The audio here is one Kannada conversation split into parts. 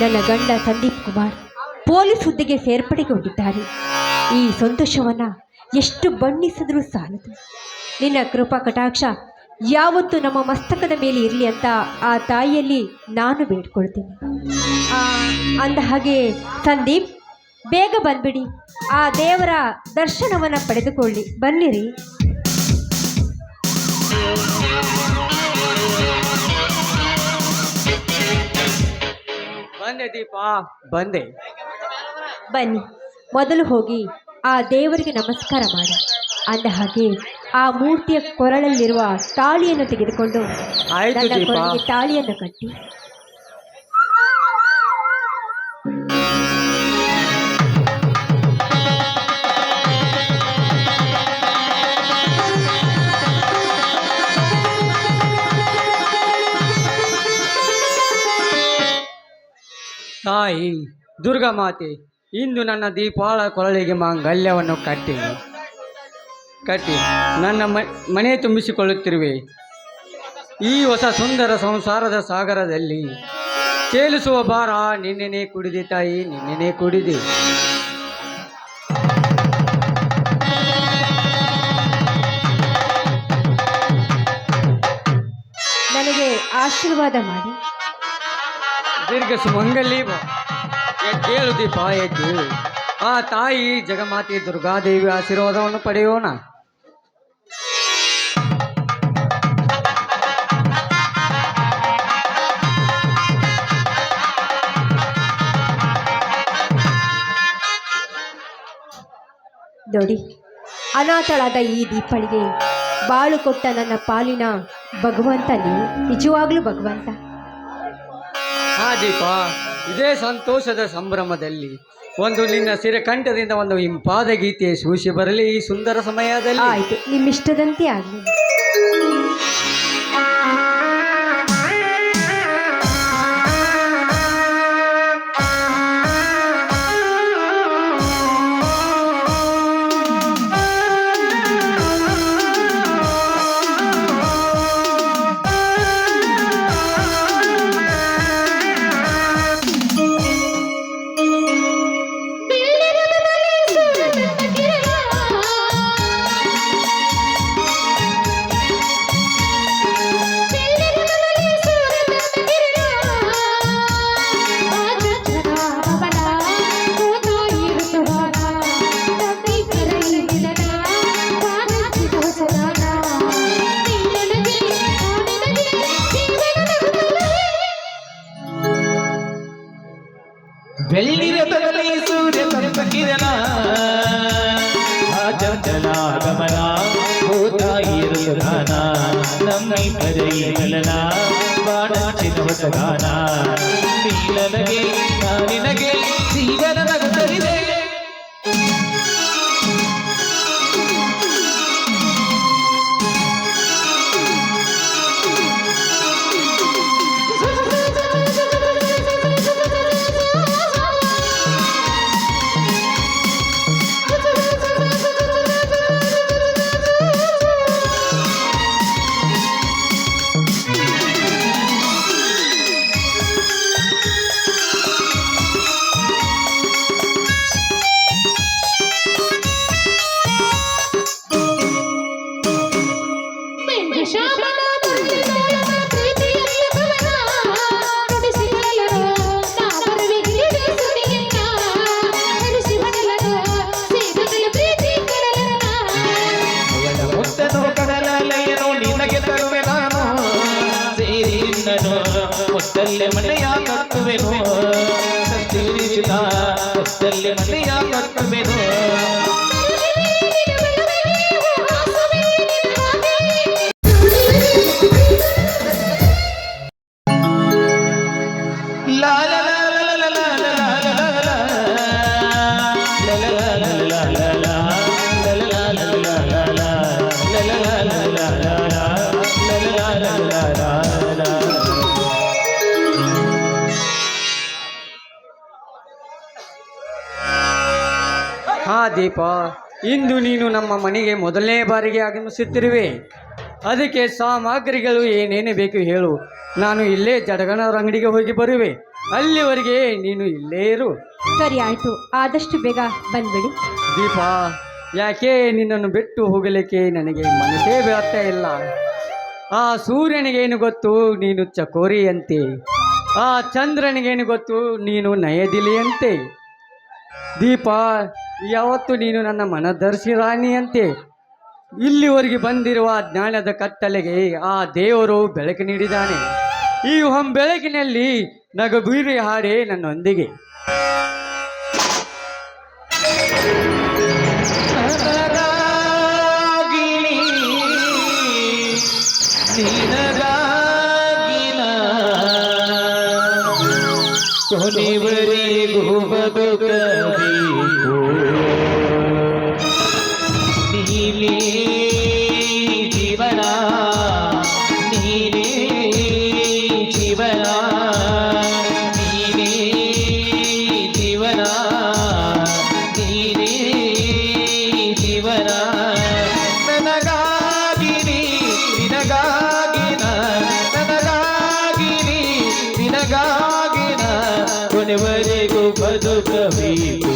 ನನ್ನ ಗಂಡ ಸಂದೀಪ್ ಕುಮಾರ್ ಪೊಲೀಸ್ ಹುದ್ದೆಗೆ ಸೇರ್ಪಡೆಗೊಂಡಿದ್ದಾರೆ. ಈ ಸಂತೋಷವನ್ನ ಎಷ್ಟು ಬಣ್ಣಿಸಿದ್ರೂ ಸಾಲದು. ನಿನ್ನ ಕೃಪಾ ಕಟಾಕ್ಷ ಯಾವತ್ತೂ ನಮ್ಮ ಮಸ್ತಕದ ಮೇಲೆ ಇರಲಿ ಅಂತ ಆ ತಾಯಿಯಲ್ಲಿ ನಾನು ಬೇಡ್ಕೊಳ್ತೀನಿ. ಅಂದ ಹಾಗೆ ಸಂದೀಪ್, ಬೇಗ ಬಂದ್ಬಿಡಿ. ಆ ದೇವರ ದರ್ಶನವನ್ನು ಪಡೆದುಕೊಳ್ಳಿ. ಬನ್ನಿರಿ. ಬಂದೆ ದೀಪ. ಬಂದೆ. ಬನ್ನಿ ಮೊದಲು ಹೋಗಿ ಆ ದೇವರಿಗೆ ನಮಸ್ಕಾರ ಮಾಡಿ. ಅಂದ ಹಾಗೆ ಆ ಮೂರ್ತಿಯ ಕೊರಳಲ್ಲಿರುವ ತಾಳಿಯನ್ನು ತೆಗೆದುಕೊಂಡು ಆಯ್ತು ದೀಪ. ತಾಳಿಯನ್ನು ಕಟ್ಟಿ ತಾಯಿ ದುರ್ಗಾ ಮಾತೆ, ಇಂದು ನನ್ನ ದೀಪಾಳ ಕೊರಳಿಗೆ ಮಾಂಗಲ್ಯವನ್ನು ಕಟ್ಟಿ. ಕಟ್ಟಿ. ನನ್ನ ಮನೆ ತುಂಬಿಸಿಕೊಳ್ಳುತ್ತಿರುವೆ. ಈ ಹೊಸ ಸುಂದರ ಸಂಸಾರದ ಸಾಗರದಲ್ಲಿ ತೇಲಿಸುವ ಭಾರ ನಿನ್ನೆನೆ ಕುಡಿದೆ ತಾಯಿ, ನಿನ್ನೆನೆ ಕುಡಿದೆ. ನನಗೆ ಆಶೀರ್ವಾದ ಮಾಡಿ. ದೀರ್ಘ ಸುಮಂಗಲಿ ಕೇಳು ದೀಪ, ಎದ್ದೇಳು. ಆ ತಾಯಿ ಜಗಮಾತೆ ದುರ್ಗಾದೇವಿ ಆಶೀರ್ವಾದವನ್ನು ಪಡೆಯೋಣ. ನೋಡಿ, ಅನಾಥಳಾದ ಈ ದೀಪಳಿಗೆ ಬಾಳು ಕೊಟ್ಟ ನನ್ನ ಪಾಲಿನ ಭಗವಂತ ನೀವು. ನಿಜವಾಗ್ಲೂ ಭಗವಂತ. ದೀಪ. ಇದೇ ಸಂತೋಷದ ಸಂಭ್ರಮದಲ್ಲಿ ಒಂದು ನಿನ್ನ ಸಿರಕಂಠದಿಂದ ಒಂದು ಇಂಪಾದ ಗೀತೆ ಸೂಸಿ ಬರಲಿ ಈ ಸುಂದರ ಸಮಯದಲ್ಲಿ. ಆಯ್ತು, ನಿಮ್ಮಿಷ್ಟದಂತೆ ಆಗಲಿ. ಹಾಕಿದನ? ಚಂದನ ಗಮನ ಹೋತಾಯಿರು ಸುಧಾನ ನಮ್ಮಿಬ್ಬರೈ ಕಲನ ಬಾಡಚಿದ ಹೊಸಗಾನ ನೀ ನನಗೆ ನಾ ನಿನಗೆ ಜೀವನ ದೀಪ. ಇಂದು ನೀನು ನಮ್ಮ ಮನೆಗೆ ಮೊದಲನೇ ಬಾರಿಗೆ ಆಗಮಿಸುತ್ತಿರುವೆ. ಅದಕ್ಕೆ ಸಾಮಗ್ರಿಗಳು ಏನೇನು ಬೇಕು ಹೇಳು. ನಾನು ಇಲ್ಲೇ ಜಡಗನವರ ಅಂಗಡಿಗೆ ಹೋಗಿ ಬರುವೆ. ಅಲ್ಲಿವರೆಗೆ ನೀನು ಇಲ್ಲೇ ಇರು. ಸರಿ ಆಯಿತು. ಆದಷ್ಟು ಬೇಗ ಬಂದ್ಬಿಡಿ. ದೀಪಾ ಯಾಕೆ ನಿನ್ನನ್ನು ಬಿಟ್ಟು ಹೋಗಲಿಕ್ಕೆ ನನಗೆ ಮನಸ್ಸೇ ಬರ್ತಾ ಇಲ್ಲ? ಆ ಸೂರ್ಯನಿಗೇನು ಗೊತ್ತು? ನೀನು ಚಕೋರಿಯಂತೆ. ಆ ಚಂದ್ರನಿಗೇನು ಗೊತ್ತು? ನೀನು ನಯದಿಲಿಯಂತೆ. ದೀಪ ಯಾವತ್ತು ನೀನು ನನ್ನ ಮನದರ್ಶಿ ರಾಣಿಯಂತೆ ಇಲ್ಲಿವರೆಗೆ ಬಂದಿರುವ ಜ್ಞಾನದ ಕತ್ತಲೆಗೆ ಆ ದೇವರು ಬೆಳಕು ನೀಡಿದ್ದಾನೆ. ಈ ಹೊಂ ಬೆಳಕಿನಲ್ಲಿ ನಗಬೀರಿ ಹಾಡೆ ನನ್ನೊಂದಿಗೆ. ನನಗಾಗಿನಿ ಕೊನೆವರೆಗೂ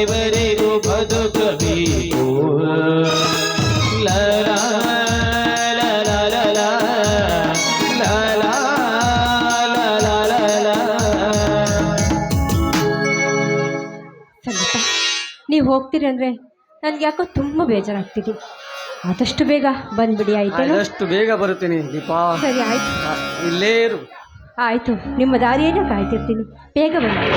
ಕೊನೆವರೆಗೂ ಬದುಕಬೇಕು ಲರ ಸಂಗೀತ ನೀವು ಹೋಗ್ತೀರಿ ಅಂದರೆ ನನಗೆ ಯಾಕೋ ತುಂಬ ಬೇಜಾರಾಗ್ತಿದೆ ಆದಷ್ಟು ಬೇಗ ಬಂದ್ಬಿಡಿ ಆಯ್ತು ಆದಷ್ಟು ಬೇಗ ಬರುತ್ತೀನಿ ದೀಪಾ ಸರಿ ಆಯ್ತು ಇಲ್ಲೇ ಇರು ಆಯಿತು ನಿಮ್ಮ ದಾರಿಯನ್ನು ಕಾಯ್ತಿರ್ತೀನಿ ಬೇಗ ಬನ್ನಿ